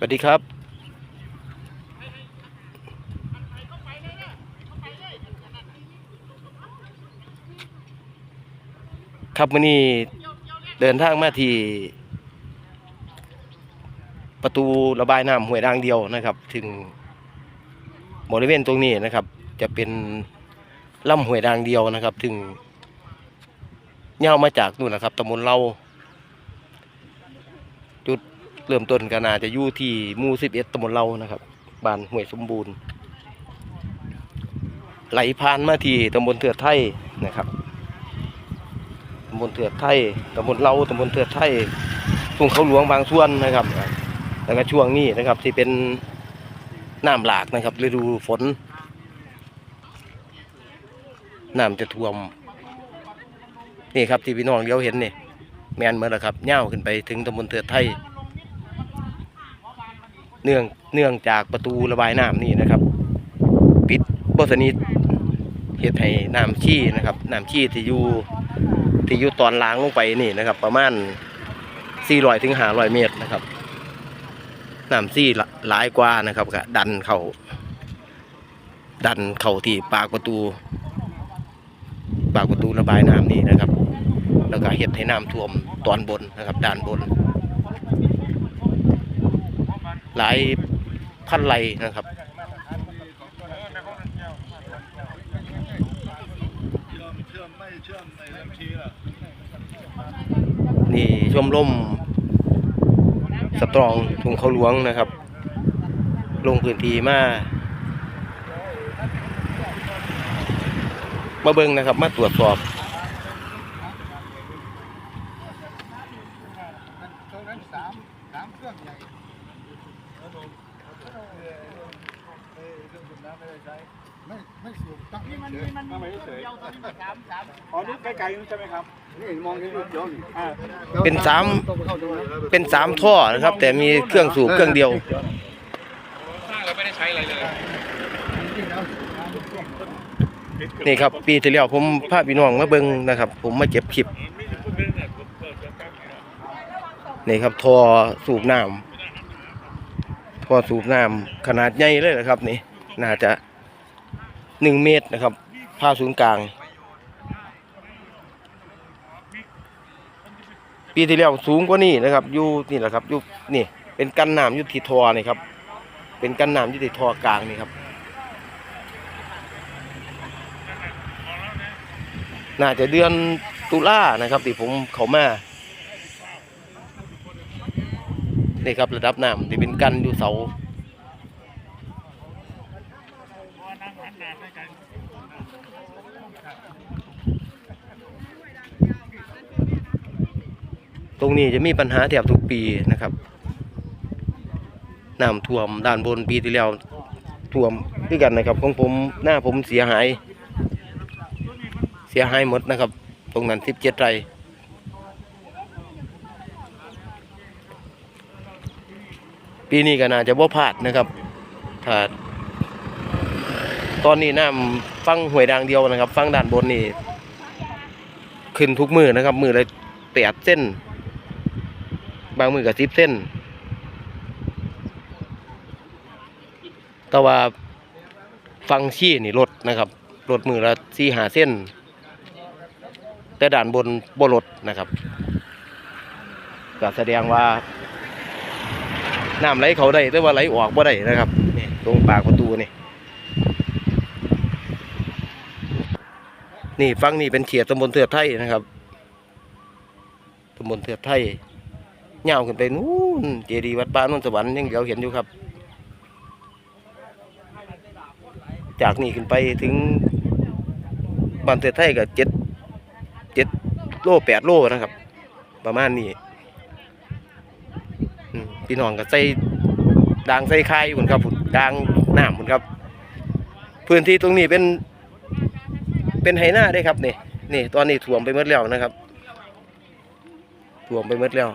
สวัสดีครับ ครับวันนี้เดินทางมาที่ ประตูระบายน้ำห้วยด่างเดียวนะครับ ถึงบริเวณตรงนี้นะครับ จะเป็นลำห้วยด่างเดียวนะครับ ถึงเย่ามาจากนู่นนะครับตำบลเรา เริ่มต้นก็น่าจะอยู่ที่หมู่11ตำบลเรานะครับบ้านห้วยสมบูรณ์ ไหลผ่านมาที่ตำบลเถือดไทยนะครับตำบลเถือดไทยตำบลเราตำบลเถือดไทยทุ่งเขาหลวงบางส่วนนะครับแล้วก็ช่วงนี้นะครับที่เป็นน้ำหลากนะครับฤดูฝนน้ำจะท่วม นี่ครับที่พี่น้องเลี้ยวเห็นนี่แมนเมื่อแล้วครับเง่าวขึ้นไปถึงตำบลเถือดไทย เนื่องเนื่องจากประตูระบายน้ำนี่นะครับ ปิดบสนิทเหตุให้น้ำชี้นะครับน้ำชี้ที่อยู่ที่อยู่ตอนล้างลงไปนี่นะครับ ประมาณ400ถึง500เมตรนะครับน้ำซี่หลายกว่านะครับก็ดันเข้าดันเข้าที่ปากประตู ปากประตูระบายน้ำนี่นะครับ แล้วก็เห็ดให้น้ำท่วมตอนบนนะครับ ด้านบน หลายพันไร่นะครับนี่ชมรมสตรองถุงเขาหลวงนะครับ ลงพื้นที่มามาเบิ่งนะครับ มาตรวจสอบ ตรงนั้นสามสามเครื่องใหญ่เครื่องสูบ น้ำไม่ได้ใช้ไม่ไม่สูบตั้งนี่มันเฉมียมันมีเครื่องเดียวตอนนี้สามสามอ๋อนี่ไกลๆนู่นใช่ไหมครับ นี่มองเห็นรูปเดียวนี่อ่าเป็นสามต้องเข้าตรงนั้นเป็นสามท่อนะครับ แต่มีเครื่องสูบเครื่องเดียวสร้างแล้วไม่ได้ใช้อะไรเลยนี่ครับ ปีที่แล้วผมพาพี่น้องมาเบิ่งนะครับ ผมมาเก็บคลิปนี่ครับท่อสูบน้ำท่อสูบน้ำขนาดใหญ่เลยนะครับนี่ น่าจะหนึ่งเมตรนะครับผ้าศูนย์กลาง ปีที่แล้วสูงกว่านี้นะครับอยู่นี่แหละครับอยู่นี่เป็นกันน้ำยู่ที่ท่อนี่ครับเป็นกันน้ำยู่ที่ทอกลางนี่ครับ น่าจะเดือนตุลานะครับที่ผมเขามานี่ครับระดับน้ำที่เป็นกันอยู่เสา ตรงนี้จะมีปัญหาแทบทุกปีนะครับน้ำท่วมด้านบนปีที่แล้วท่วมด้วยกันนะครับ ของผมหน้าผมเสียหาย เสียหายหมดนะครับ ตรงนั้นสิบเจ็ดไร่ปีนี้ก็น่าจะบ่พลาดนะครับถ้า ตอนนี้น้ำฟังหวยดางเดียวนะครับ ฟังด้านบนนี่ขึ้นทุกมือนะครับ มือละแปดเส้น บางมือกับสิบเส้น แต่ว่าฟังชี้นี่ลดนะครับลดมือละสี่หาเส้น แต่ด่านบนบลดนะครับก็แสดงว่าน้ำไหลเขาได้แต่ว่าไหลออกบ่ได้นะครับนี่ตรงปากประตูนี่ นี่ฟังนี่เป็นเขียดตำบลเถือไทยนะครับตำบลเถือไทยเงาวขึ้นไปนู้นเจดีย์วัดป่านนท์สวรรค์ยังเดี๋ยวเห็นอยู่ครับ จากนี่ขึ้นไปถึงบ้านเถือไทยก็เจ็ดเจ็ดโลแปดโลนะครับ ประมาณนี้พี่น้องก็ใส่ดางใส่คายพุ่นครับพุ่นดางน้ำพุ่นครับ พื้นที่ตรงนี้เป็น เป็นไหหน้าได้ครับนี่นี่ตอนนี้ถ่วมไปหมดแล้วนะครับถ่วมไปหมดแล้ว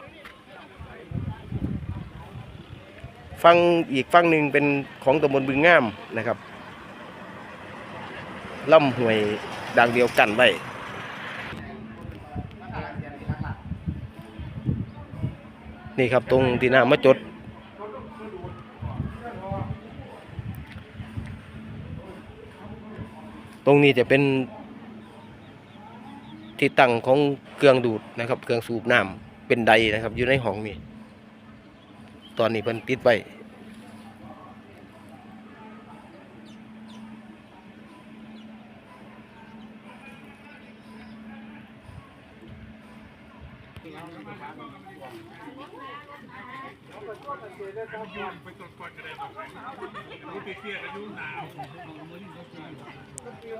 ฟังอีกฟังหนึ่งเป็นของตำบลบึงงามนะครับล่ำห่วยดังเดียวกันไว้นี่ครับตรงที่น้ำมาจด ตรงนี้จะเป็น ที่ตั้งของเครื่องดูดนะครับ เครื่องสูบน้ำเป็นไดนะครับ อยู่ในห้องนี้ตอนนี้เพิ่นติดไว้เอา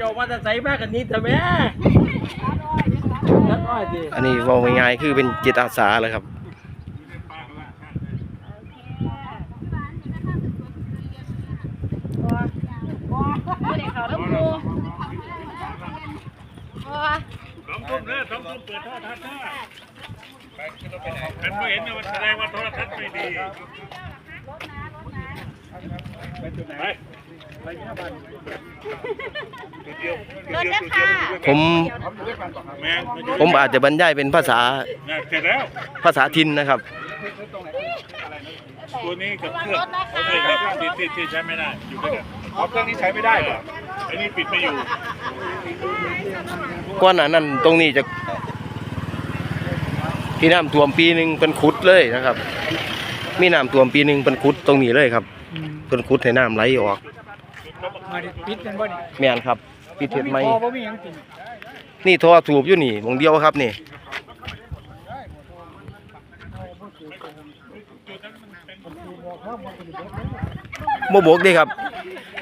เจ้าว่าจะใส่มากกันนี้เถอะแม่นัดอ้อยดิอันนี้เว่าง่ายๆคือเป็นจิตอาสาเลยครับปากละชาติไม่ได้เขาต้องดูโอ้ยสองทุ่มเด้อสองทุ่มเปิดโทรทัศน์เด้อฉันไม่เห็นนะมันแสดงว่าโทรทัศน์ไม่ดี ไป ไปเนี่ยบ้านเดียวรถนะค่ะผมแม่งผมอาจจะบรรยายเป็นภาษาเสร็จแล้วภาษาถิ่นนะครับ ตัวนี้กับเครื่องเขาใช้กับที่ที่ที่ใช้ไม่ได้อยู่ด้วยกันเพราะเครื่องนี้ใช้ไม่ได้เหรอไอ้นี่ปิดไม่อยู่ก้อนหนานั้นตรงนี้จะที่น้ำท่วมปีหนึ่งเป็นขุดเลยนะครับ มีน้ำท่วมปีหนึ่งเป็นขุดตรงนี้เลยครับเป็นขุดให้น้ำไหลออก มาดิปิดกันบ่นี่แม่นครับปิดเห็ดไหมพอบ่มีหยังกินนี่ท่อสูบอยู่นี่หมองเดียวครับนี่ บ่บกเด้ครับ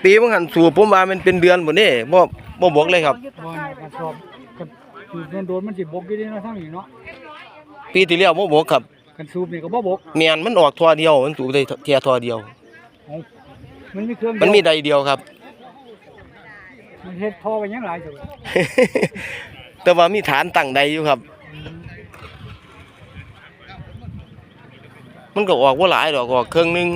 ปีบางหันสูบผมว่ามันเป็นเดือนหมดนี่บ่บ่บกเลยครับ บ่นี่กระสอบกันสูบโดนๆมันสิบกอยู่ดีเนาะทั้งนี้เนาะปีที่แล้วบ่บกครับกันสูบนี่ก็บ่บกแม่นมันออกท่อเดียว มันสูบได้เทียท่อเดียว เอ้ามันมีเครื่องมันมีใดเดียวครับ มันเฮ็ดท่อไว้ยังหลายจังแต่ว่ามีฐานตั้งใดอยู่ครับ มันก็ออกว่าหลายดอกออกเครื่องหนึง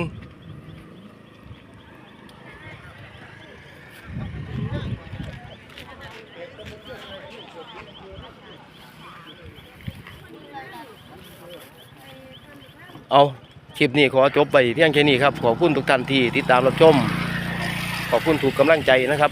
เอาคลิปนี้ขอจบไปเพียงแค่นี้ครับ ขอบคุณทุกท่านที่ติดตามรับชม ขอบคุณถูกกำลังใจนะครับ